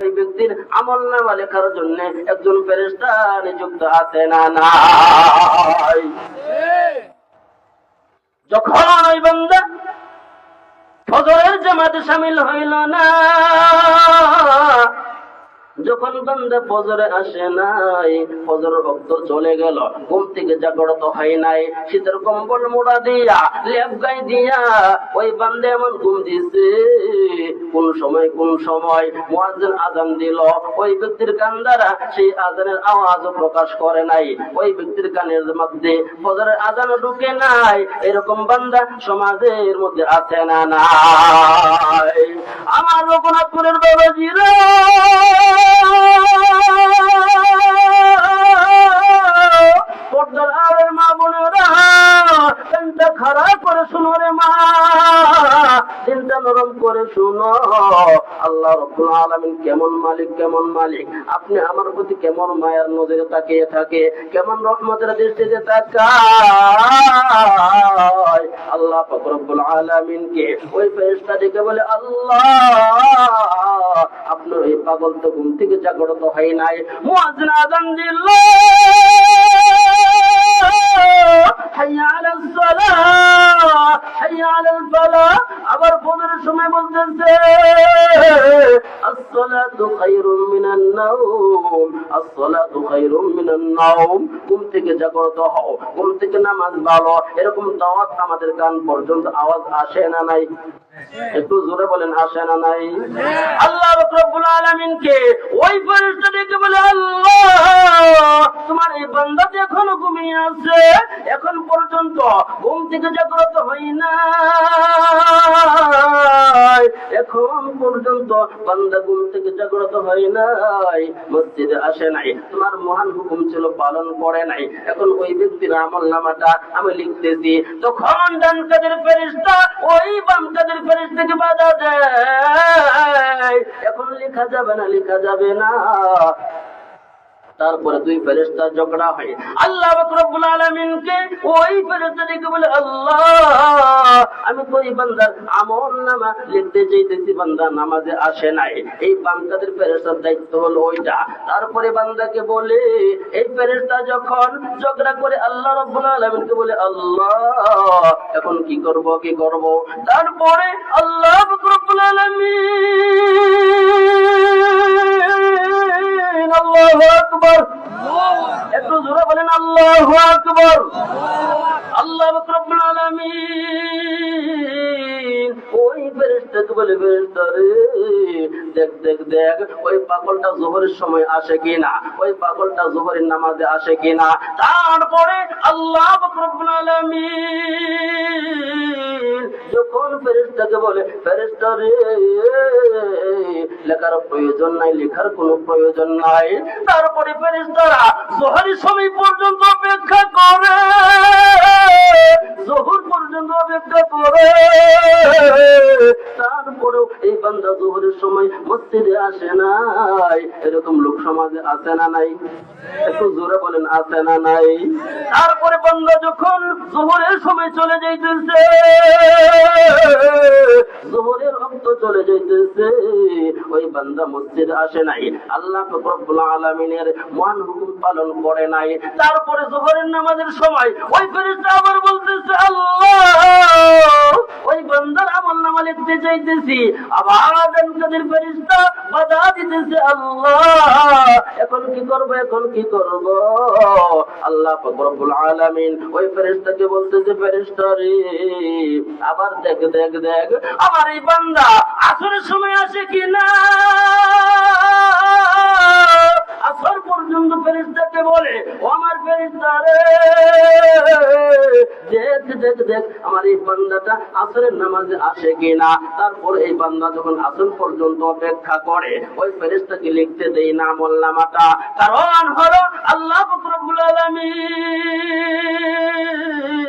এই ব্যক্তির আমল নামা লেখার জন্য একজন ফেরেস্তা নিযুক্ত আছে না নাই। যখন ওই বান্দা ফজরের জামাতে সামিল হইল না যখন বান্দা ফজরে আসে নাই, ফজর রক্ত চলে গেল, ঘুম থেকে জাগ্রত হয় নাই। শীতের কম্বল মোড়া দিয়া, লেপ গাই দিয়া, ওই বান্দে এমন ঘুম দিছে, কোন সময় কোন সময়? মুয়াজ্জিন আজান দিল। ওই ব্যক্তির কান দ্বারা সেই আজানের আওয়াজ প্রকাশ করে নাই। ওই ব্যক্তির কানের মধ্যে ফজরের আজান ঢুকে নাই। এরকম বান্দা সমাজের মধ্যে আছে না নাই। আমার রঘুনাথপুরের বাবাজিরা! আলামিন আপনি আমার প্রতি কেমন মায়ের নজরে তাকিয়ে থাকে, কেমন রহমতের দৃষ্টিতে তাকায়? আল্লাহ পাক রব্বুল আলামিনকে ওই ফেরেশতা ডেকে বলে, আল্লাহ আপনার এই পাগল তো ঘুম থেকে জাগ্রত হয় নাই। দিল। আবার ফজরের সময় বলতেছে ঘুম থেকে জাগ্রত হও ঘুম থেকে নামাজ ভালো। এরকম দাওয়াত আমাদের কান পর্যন্ত আওয়াজ আসে না নাই? একটু জোরে বলেন আসে না নাই? আল্লাহ আলামিনকে ওই ফেরেস্তা ডেকে বলে আল্লাহ! এই বান্দাটি এখনও ঘুমিয়ে আছে। এখন পর্যন্ত ঘুম থেকে জাগ্রত হই না এখন পর্যন্ত বান্দা ঘুম থেকে জাগ্রত হয় নাই। মসজিদে আসে নাই। তোমার মহান হুকুম ছিল পালন করে নাই। এখন ওই ব্যক্তির আমল নামাটা আমি লিখতেছি। তখন ডান কাদের ফেরিস্তা ওই বাম কাদের ফেরিস্তাকে বাধা দেয়। এখন লেখা যাবে না, লেখা যাবে না। তারপরে দুই ফেরেশতা ঝগড়া হয়। আল্লাহ রব্বুল আলামিনকে ওই ফেরেশতা ডেকে বলে, আল্লাহ, আমি তো এই বান্দার আমল নামা লিখতে চাইতেছি, বান্দা নামাজে আসে নাই। এই বান্দাদের ফেরেশতার দায়িত্ব হলো ওইটা। তারপরে বান্দাকে বলে, এই ফেরেশতা যখন ঝগড়া করে, আল্লাহ রব্বুল আলামিনকে বলে, আল্লাহ, এখন কি করব কি করব? তারপরে আল্লাহ রব্বুল আলামিন আল্লাহু আকবার। একটু জোরে বলেন আল্লাহু আকবার। আল্লাহ রব্বুল বলে দেখ দেখ দেখ, ওই পাগলটা জোহরের সময় আসে কিনা? ওই পাগলটা জোহরের নামাজে আসে কিনা? তারপরে আল্লাহ যখন বলে লেখার প্রয়োজন নাই, লেখার কোনো প্রয়োজন নাই। তারপরে ফেরেশতারা জোহরের সময় পর্যন্ত অপেক্ষা করে। জোহর পর্যন্ত অপেক্ষা করে। তারপরেও এই বান্দা জোহরের সময় মসজিদে আসে নাই। এরকম লোক সমাজে আছে না নাই? একটু জোরে বলেন, আছে না নাই? তারপরে বান্দা যখন জোহরের সময় চলে যাইতেছে, জোহরের রক্ত চলে যাইতেছে, ওই বান্দা মসজিদে আসে নাই। আল্লাহ রব্বুল আলামিনের মহান হুকুম পালন করে নাই। তারপরে জোহরের নামাজের সময় ওই ফেরেশতা আবার বলতেছে, আল্লাহ, ওই বান্দার আমল নামা লিখতে চাইতেছি আবার বাধা দিতেছে আল্লাহ। এখন কি এখন কি আল্লাহ আলামিন ওই বলতেছে আবার দেখ দেখ দেখ, আমার এই বান্দা আসরের সময় আসে কিনা আসর পর্যন্ত ফেরেশতাকে বলে, ও আমার ফেরেশতা রে দেখ দেখ দেখ, আমার এই বান্দাটা আসরের নামাজে আসে কিনা? তারপর এই বান্দা যখন আসর পর্যন্ত অপেক্ষা করে, ওই ফেরেশতাকে লিখতে দেই না মোল্লামাটা। কারণ হলো আল্লাহ আলামিন। এই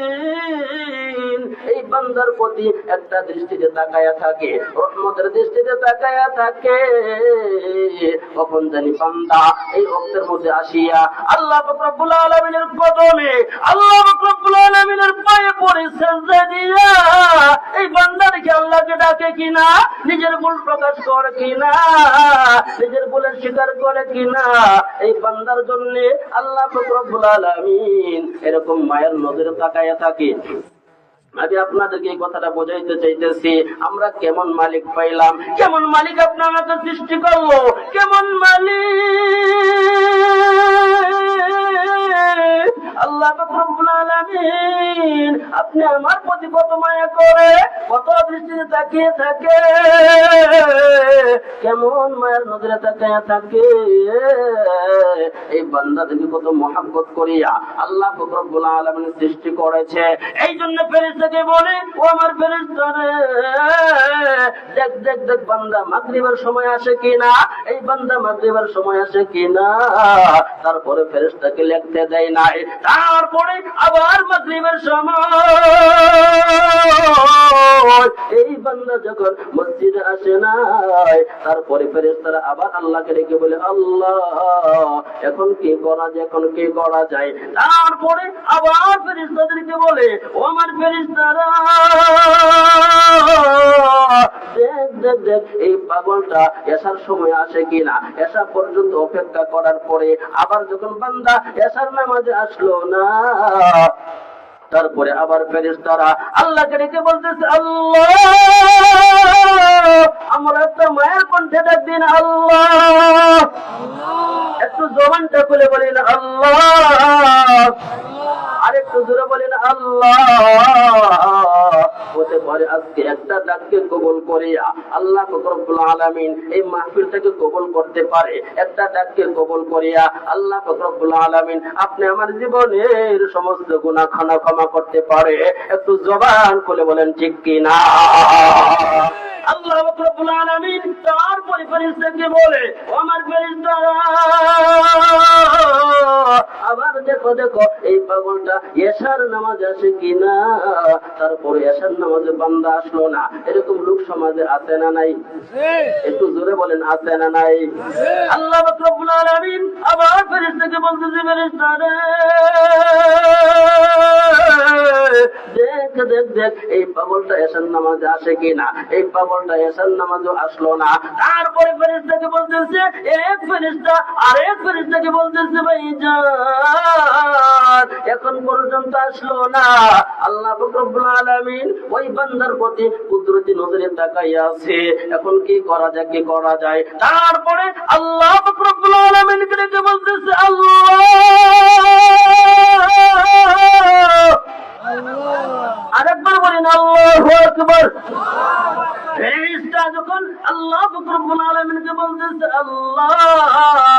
বান্দার প্রতি একটা দৃষ্টিতে তাকায়া থাকে, রহমতের দৃষ্টিতে তাকায়া থাকে। কখন জানি বান্দা এই অক্তের মধ্যে আসিয়া আল্লাহ রব্বুল আলামিনের কদমে, আল্লাহ রব্বুল আলামিনের পায়ে পড়ে সেজদা দিয়া এই বান্দারকে আল্লাহকে ডাকে কিনা, নিজের ভুল প্রকাশ করে কিনা, নিজের ভুলের স্বীকার করে কিনা। এই বান্দার জন্য আল্লাহ রব্বুল আলামিন এরকম মায়ের নজরে তাকায়া থাকে। আমি আপনাদেরকে এই কথাটা বোঝাইতে চাইতেছি, আমরা কেমন মালিক পাইলাম? কেমন মালিক আপনার আমাকে সৃষ্টি করল? কেমন মালিক? আল্লাহ আপনি আমার প্রতি কত মায়া করে, কত দৃষ্টিতে তাকিয়ে থাকে। কেমন মায়ের নজরে তাকিয়ে থাকে। এই কত মহাব্বত করিয়া আল্লাহ সৃষ্টি করেছে। এই জন্য ফেরেশতাকে বলে, ও আমার ফেরেশতা রে, দেখ দেখ দেখ বান্দা মাগরিবের সময় আসে কিনা। এই বান্দা মাগরিবের সময় আসে কিনা। তারপরে ফেরেশতাকে লিখতে দেয় নাই। তারপরে আবার মাগরিবের সময়। এই বান্দা যখন মসজিদে আসে নাই, তারপরে ফেরেশতারা আবার আল্লাহকে ডেকে বলে, আল্লাহ, এখন কি করা যায়, এখন কি করা যায়? তারপরে আবার ফেরেশতাদেরকে বলে, ও আমার ফেরেশতারা অপেক্ষা করার পরে আবার যখন বান্দা এসার নামাজে আসলো না, তারপরে আবার ফেরেশতারা আল্লাহকে ডেকে বলতেছে, আল্লাহ, আমরা একটা মায়ের কণ্ঠে ডাক দিন আল্লাহ। একটু জবানটা খুলে বলেন, আল্লাহ। আরেকটু জোরে বলেন, আল্লাহ। হতে একটা ডাককে কবল করিয়া আল্লাহ ফকরবুল আলামিন এই মাহফিলটাকে কবল করতে পারে। একটা ডাককে কবল করিয়া আল্লাহ ফকরবুল আলামিন আপনি আমার জীবনের সমস্ত গুনাহ খানা ক্ষমা করতে পারে। একটু জবান খুলে বলেন, ঠিক কিনা আল্লাহ রব্বুল আলামিন তারপরে ফেরেশতাকে বলে আমার ফেরেশতারা আবার দেখো দেখো, এই পাগলটা এশার নামাজ আসে কিনা? তারপরে এশার নামাজে বান্দা আসলো না। এরকম লোক সমাজে আছে না নাই? একটু জোরে বলেন, আছে না নাই? আল্লাহ রব্বুল আলামিন আবার ফেরেশতাকে বলতেছে ফেরেশতা দেখ দেখ দেখ, এই পাগলটা নামাজে আসে এই পাগলটা নামাজও আসলো না। তারপরে ফেরেশতাকে বলতেছে, এক ফেরেশতা, আরেক ফেরেশতাকে বলতেছে, ভাই এখন পর্যন্ত আসলো না। আল্লাহ ওই বান্দার প্রতি কুদরতি নজরে তাকাইয়া আছে এখন কি করা যায়, কি করা যায়? তারপরে আল্লাহ রব্বুল আলামিন কে বলতেছে, আল্লাহ আকবার ফেরেশতা যখন আল্লাহ রব্বুল আলামিনকে বলতেছে আল্লাহ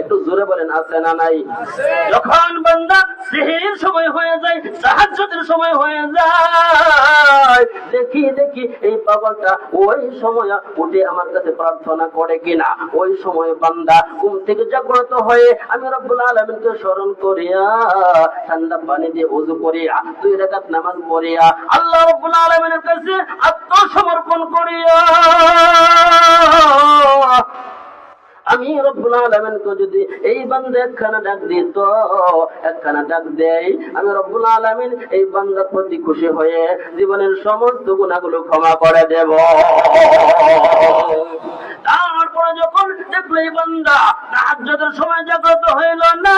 একটু জোরে বলেন, আছে না নাই? যখন বান্দা সিহির সময় হয়ে যায়, সাহায্যের সময় হয়ে যায়, দেখি দেখি এই পাগলটা ওই সময় উঠে আমার কাছে প্রার্থনা করে কিনা। ওই সময় বান্দা ঘুম থেকে জাগ্রত হয়ে আমি রব্বুল আলমিনকে স্মরণ করিয়া ঠান্ডা পানি দিয়ে উজু করিয়া দুই রেখাত নামাজ পড়িয়া আল্লাহ রব্বুল আলমিনের কাছে আত্মসমর্পণ করিয়া আমি রব্বুল আলমেনকে যদি এই বান্দা একখানা ডাক দিত, একখানা ডাক দেয়, আমি রব্বুল আলমিন এই বান্দার প্রতি খুশি হয়ে জীবনের সমস্ত গুণাগুলো ক্ষমা করে দেব। তারপরে যখন দেখল এই বান্দা রাজ্যদের সময় জাগ্রত হইল না।